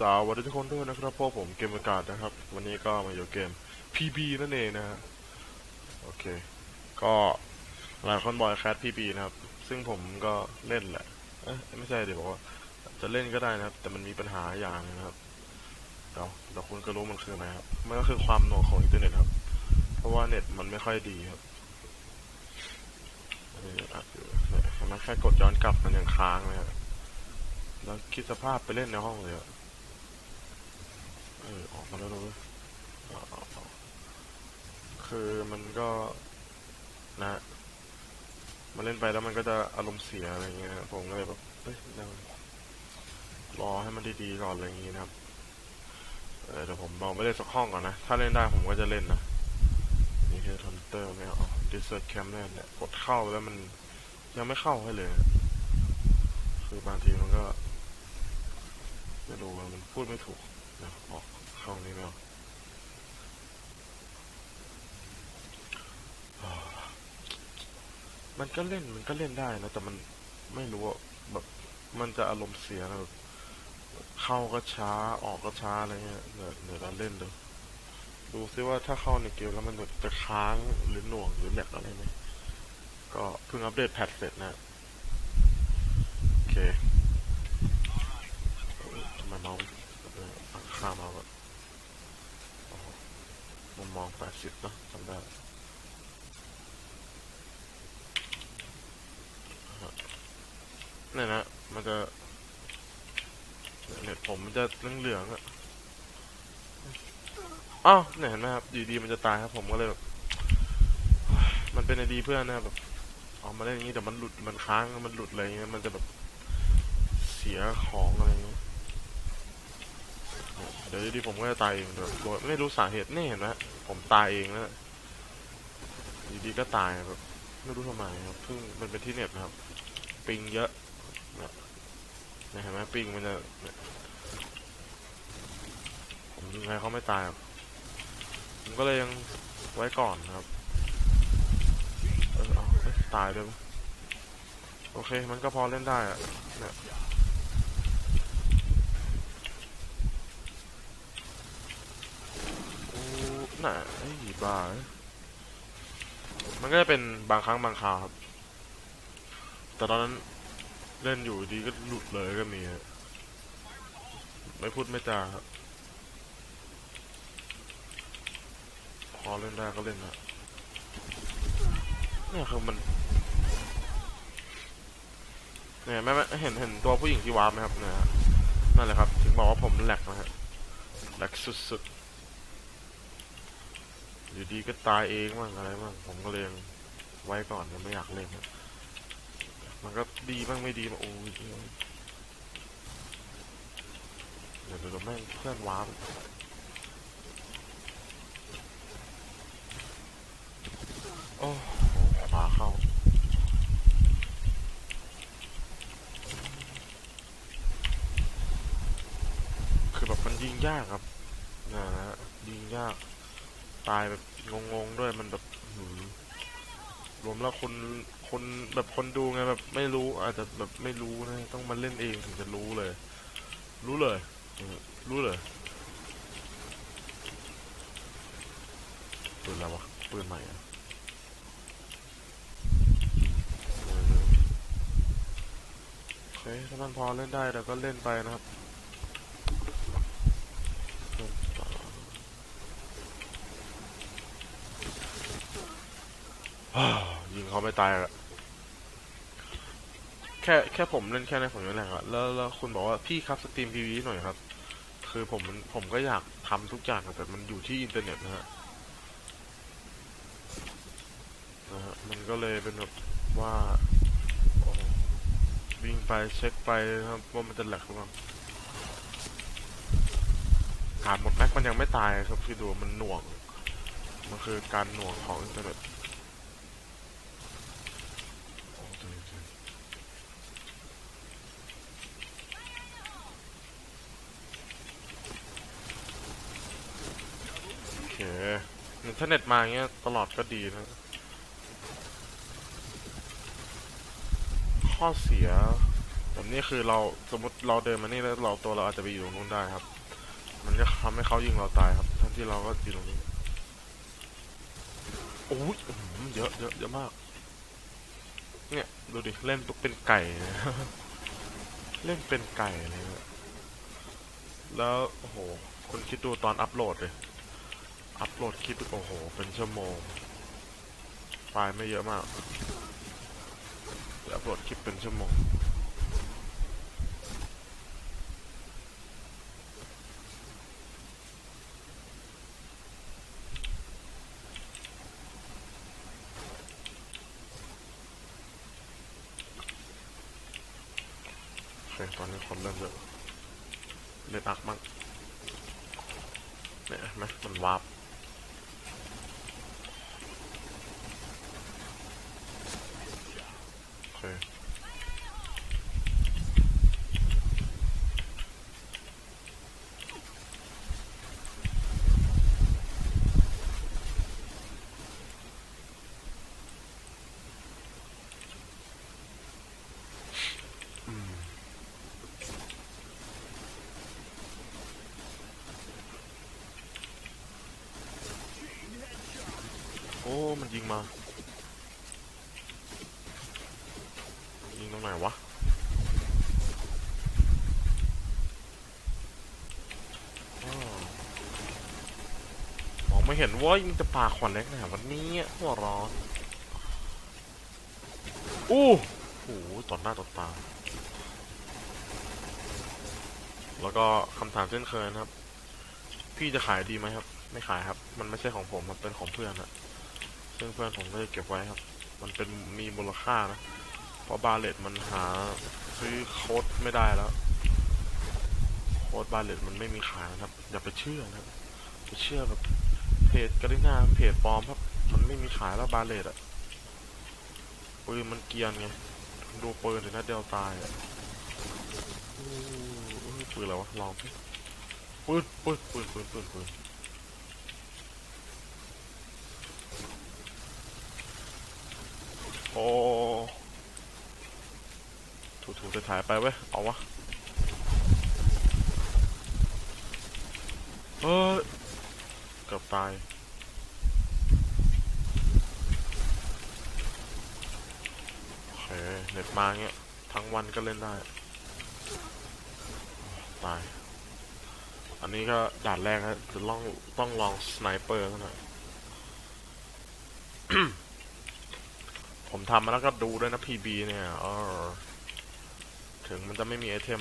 สวัสดีทุกคนด้วยนะครับพวกผมเกมอากาศนะครับ วันนี้ก็มาอยู่เกม PB นั่นเองนะฮะโอเค ก็หลายคนบอกแคส PB นะครับ ซึ่งผมก็เล่นแหละเอ้ยไม่ใช่เดี๋ยวบอกว่าจะเล่นก็ได้นะครับ แต่มันมีปัญหาอย่างนะครับเดี๋ยวเดี๋ยวคุณก็รู้มันคืออะไรครับมันก็คือความหน่วงของอินเทอร์เน็ตครับ เพราะว่าเน็ตมันไม่ค่อยดีครับมันแค่กดย้อนกลับมันยังค้างเลยครับแล้วคิดสภาพไปเล่นในห้องเลยอะ เออออกมาแล้วเลยเอาเอาเอาคือมันก็นะมาเล่นไปแล้วมันก็จะอารมณ์เสียอะไรเงี้ยผมก็เลยแบบเฮ้ยรอให้มันดีๆก่อนอะไรอย่างงี้นะครับเออเดี๋ยวผมลองไปเล่นสักห้องก่อนนะ ถ้าเล่นได้ผมก็จะเล่นนะนี่คือทันเตอร์ไม่เอาดิสเซอร์แคมเนี่ยเนี่ยกดเข้าแล้วมันยังไม่เข้าให้เลย คือบางทีมันก็ไม่รู้มันพูดไม่ถูก ออกช่องนี้ไม่ออ่ามันก็เล่นมันก็เล่นได้นะแต่มันไม่รู้ว่าแบบมันจะอารมณ์เสียนะเข้าก็ช้าออกก็ช้าอะไรเงี้ยเดี๋ยวเดี๋ยวเราเล่นดูดูซิว่าถ้าเข้าในเกมแล้วมันจะค้างหรือหน่วงหรือแหลกอะไรไหมก็เพิ่งอัปเดตแพทเสร็จนะ โอเคทำไมเมาส์เออฝั่ง ข้ามาแบบมุมมองแปดสิบเนอะจำได้เนี่ยนะ มันจะเน็ตผมมันจะเหลืองๆอะอ้าวเนี่ยเห็นไหมครับอยู่ดีมันจะตายครับผมก็เลยแบบมันเป็นไอดีเพื่อนนะครับแบบเอามาเล่นอย่างนี้แต่มันหลุดมันค้างมันหลุดอะไรเงี้ยมันจะแบบเสียของอะไร ดี๋ยวดีผมก็จะตายเองโดยโดยไม่รู้สาเหตุนี่เห็นไหมผมตายเองนะอยู่ดีก็ตายแบบไม่รู้ทำไมครับเพิ่งมันเป็นที่เน็ตนะครับ ปิงเยอะนี่ยเนี่ยเห็นไหมปิงมันจะผมยิงใครเขาไม่ตายหรอกผมก็เลยยังไว้ก่อนครับเออเอาเอ้ยตายเลยโอเค มันก็พอเล่นได้อะเนี่ย โอ้ น่ะไอ้บ้า มันก็จะเป็นบางครั้งบางคราวครับ แต่ตอนนั้นเล่นอยู่ดีก็หลุดเลยก็มีไม่พูดไม่จาครับพอเล่นได้ก็เล่นนะเนี่ยคือมันเนี่ยแม่แม่เห็นเห็นตัวผู้หญิงที่วาร์ปไหมครับเนี่ยฮะนั่นแหละครับ ถึงบอกว่าผมแหลกนะฮะแหลกสุดๆ อยู่ดีก็ตายเองบ้างอะไรบ้างผมก็เลยยังไว้ก่อนไม่อยากเล่นมันก็ดีบ้างไม่ดีบ้างโอ้ยเดี๋ยวเดี๋ยวแม่งเพื่อนว้าร์ปโอ้โหขวาเข้าคือแบบมันยิงยากครับนะฮะยิงยาก ตายแบบงงๆด้วยมันแบบรวมแล้วคนคนแบบคนดูไงแบบไม่รู้อาจจะแบบไม่รู้นะต้องมาเล่นเองถึงจะรู้เลย รู้เลยรู้เลยปืนอะไรวะปืนใหม่อะโอเคถ้ามันพอเล่นได้เราก็เล่นไปนะครับเล่นต่อ ยิงเขาไม่ตายอะแค่แค่ผมเล่นแค่ในผมยังแหลกอะแล้วแล้วคุณบอกว่าพี่ครับสตรีมพีวีหน่อยครับ คือผมมันผมก็อยากทำทุกอย่างแต่มันอยู่ที่อินเทอร์เน็ตนะฮะนะฮะมันก็เลยเป็นแบบว่าวิ่งไปเช็คไปนะครับว่ามันจะแหลกหรือเปล่าขาดหมดแม็กมันยังไม่ตายครับคือดูมันหน่วง มันคือการหน่วงของอินเทอร์เน็ต โอ้จริงจริงโอเคินเทอร์เน็ตมาเงี้ยตลอดก็ดีนะ ข้อเสียแบบนี้คือเราสมมติเราเดินมานี่แล้วเราตัวเราอาจจะไปอยู่ตรงนู้นได้ครับ มันจะทำให้เขายิงเราตายครับ ทั้งที่เราก็อยู่ตรงนี้โอ้ยเยอะเยอะเยอะมาก เนี่ยดูดิเล่นตุกเป็นไก่ เล่นเป็นไก่เลยแล้วโอ้โหคุณคิดดูตอนอัพโหลดเลย อัพโหลดคลิปโอ้โห เป็นชั่วโมง ไฟล์ไม่เยอะมากอัพโหลดคลิปเป็นชั่วโมงโอเคตอนนี้คนเริ่มเยอะเล่นอักมั่งเนี่ยไหมมันวาร์ปโอ เคโอ้ มันยิงมา ยิง ตรงไหนวะมองไม่เห็นว่ายิงจะปาขวัญเล็กไหนวันนี้หัวร้อนอู้โอ้โหต่อหน้าต่อตา แล้วก็คำถามเช่นเคยนะครับ พี่จะขายดีไหมครับ ไม่ขายครับ มันไม่ใช่ของผม มันเป็นของเพื่อนอะซึ่งเพื่อนผมก็จะเก็บไว้ครับ มันเป็นมีมูลค่านะ เพราะบาเลตมันหา ซื้อโค้ดไม่ได้แล้ว โค้ดบาเลตมันไม่มีขายนะครับ อย่าไปเชื่อนะไปเชื่อแบบเพจกรินาเพจปลอมครับ มันไม่มีขายแล้วบาเลตอะปืนมันเกียนไงดูปืนถึงนัดเดียวตายอะปืนอะไรวะลองปืนปืนปืนปืนปืนปืนโอ้ ถูถูจะถ่ายไปเว้ย เอาวะเฮ้ยเกือบตาย โอเค เน็ตมาเงี้ย ทั้งวันก็เล่นได้ ตาย อันนี้ก็ด่านแรกนะจะลองต้องลองสไนเปอร์ซะหน่อยผมทำมาแล้วก็ดูด้วยนะ PB เนี่ยเออ ถึงมันจะไม่มีไอเทม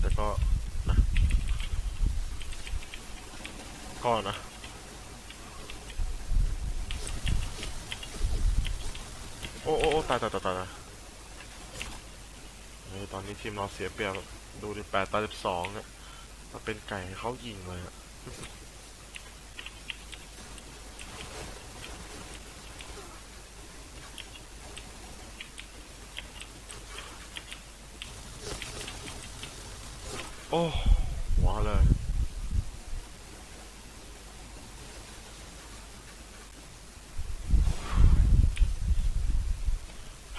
แต่ก็นะก็นะโอ้โอ้ตายตายตายตายตายเฮ้ยตอนนี้ทีมเราเสียเปรียบดูดิแปดตาสิบสองเนี่ยมาเป็นไก่เขายิงเลยอะ โอ้ว้าเลย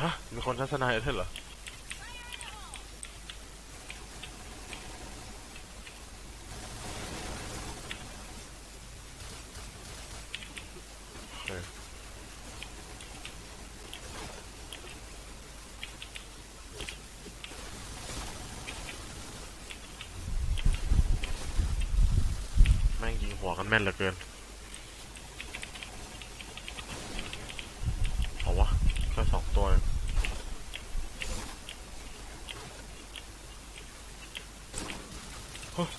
ฮะมีคนทัศนายด้วยเหรอเค แม่งยิงหัวกัน แม่นเหลือเกินเอาวะแค่สองตัวเองเฮ้ย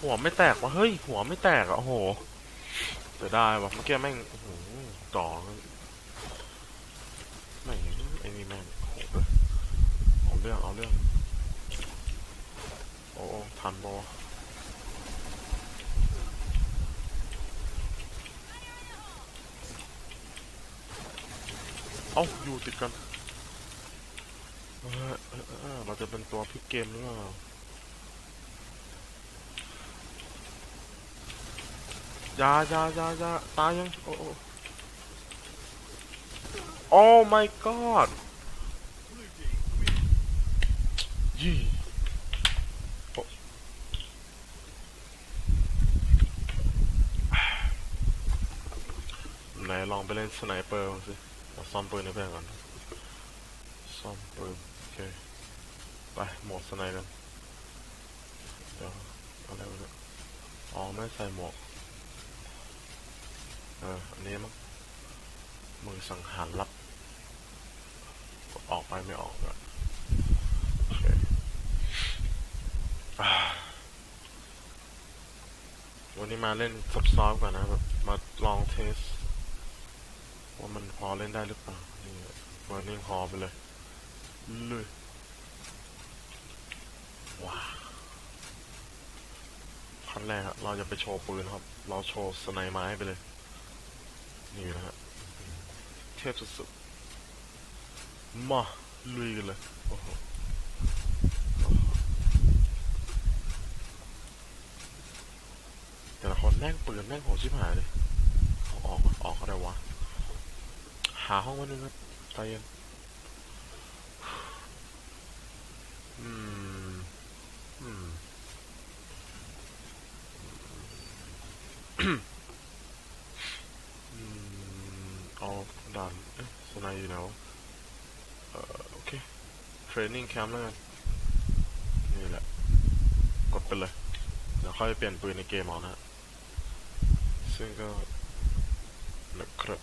หัวไม่แตกวะเฮ้ย หัวไม่แตกอะโอ้โหเสียดายวะเมื่อกี้แม่งโอ้โหจ่องไอ้นี่แม่งโอ้โหเอาเรื่องเอาเรื่อง โอ้ทันบอเอ้าอยู่ติดกันเออเราจะเป็นตัวพลิกเกมหรือเปล่าอยาอยาอยาอยาตายยัง โอ้โอ้ my god ยี่ไหนลองไปเล่นสไนเปอร์สิเอาซ่อมปืนให้เพื่อนก่อน ซ่อมปืน โอเค ไป หมวกสไนกัน เดี๋ยวอะไรวะเนี่ยอ๋อ ไม่ใส่หมวก เออ อันนี้มั้งมือสังหารลับ ออกไปไม่ออกอะโอเคอ่า วันนี้มาเล่นซับซ้อนก่อนนะแบบมาลองเทส ว่ามันพอเล่นได้หรือเปล่านี่เบอร์นิ่งพอไปเลยเลยว้าขั้นแรกครับเราจะไปโชว์ปืนครับ เราโชว์สไนไม้ไปเลย นี่นะฮะเทพสุดๆมาลุยกันเลยโอ้โหโอ้โห แต่ละคนแม่งปืนแม่งโหดชิบหายเลยออกออกอะไรวะ หาห้องไว้นึงครับใจเย็นอืมอืมเอาด่านเอ๊ะสไนอยู่ไหนวะเอ่อโอเคเทรนนิ่งแคมป์แล้วกันนี่แหละ กดไปเลย เดี๋ยวค่อยเปลี่ยนปืนในเกมเอานะฮะ ซึ่งก็นะครับ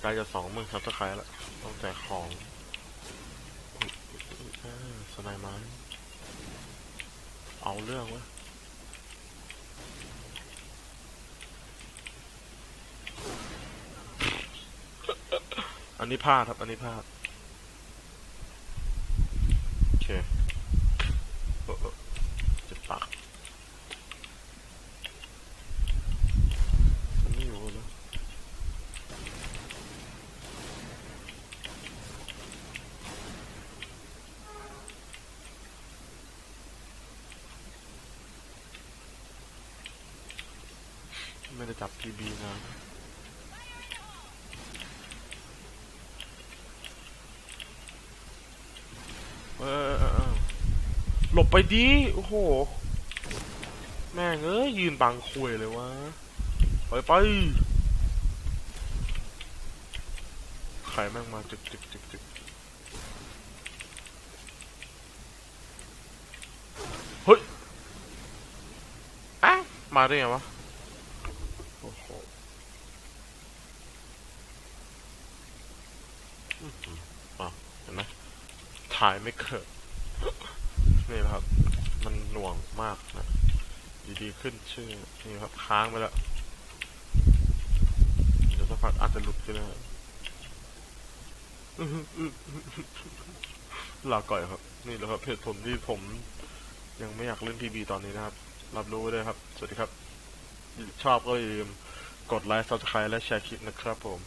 ใกล้จะสองหมื่นซับสไครต์แล้วต้องแจกของอุ๊ยอุ๊ยอุ๊ยอ่าสไนไม้เอาเรื่องวะอันนี้พลาดครับ อันนี้พลาด โอเคเออเออเจ็บปากมันไม่อยู่แล้ว ไม่ได้จับพีบีนะเออหลบไปดีโอ้โห แม่งเอ้ยยืนบังคุยเลยวะ ไปไปใครแม่งมาจึกจึกจึกจึกเฮ้ยอะมาได้ไงวะ โอ้โหอื้อหืออะเห็นไหม ถ่ายไม่เกิดนี่นะครับ มันหน่วงมากนะอยู่ดีขึ้นชื่อนี่ครับค้างไปแล้วเดี๋ยวสักพักอาจจะหลุดก็ได้ลาก่อยครับ นี่แหละครับเหตุผลที่ผมยังไม่อยากเล่นพีบีตอนนี้นะครับ รับรู้ไว้ด้วยครับ สวัสดีครับ ชอบก็อย่าลืมกดไลค์ subscribe และแชร์คลิปนะครับผม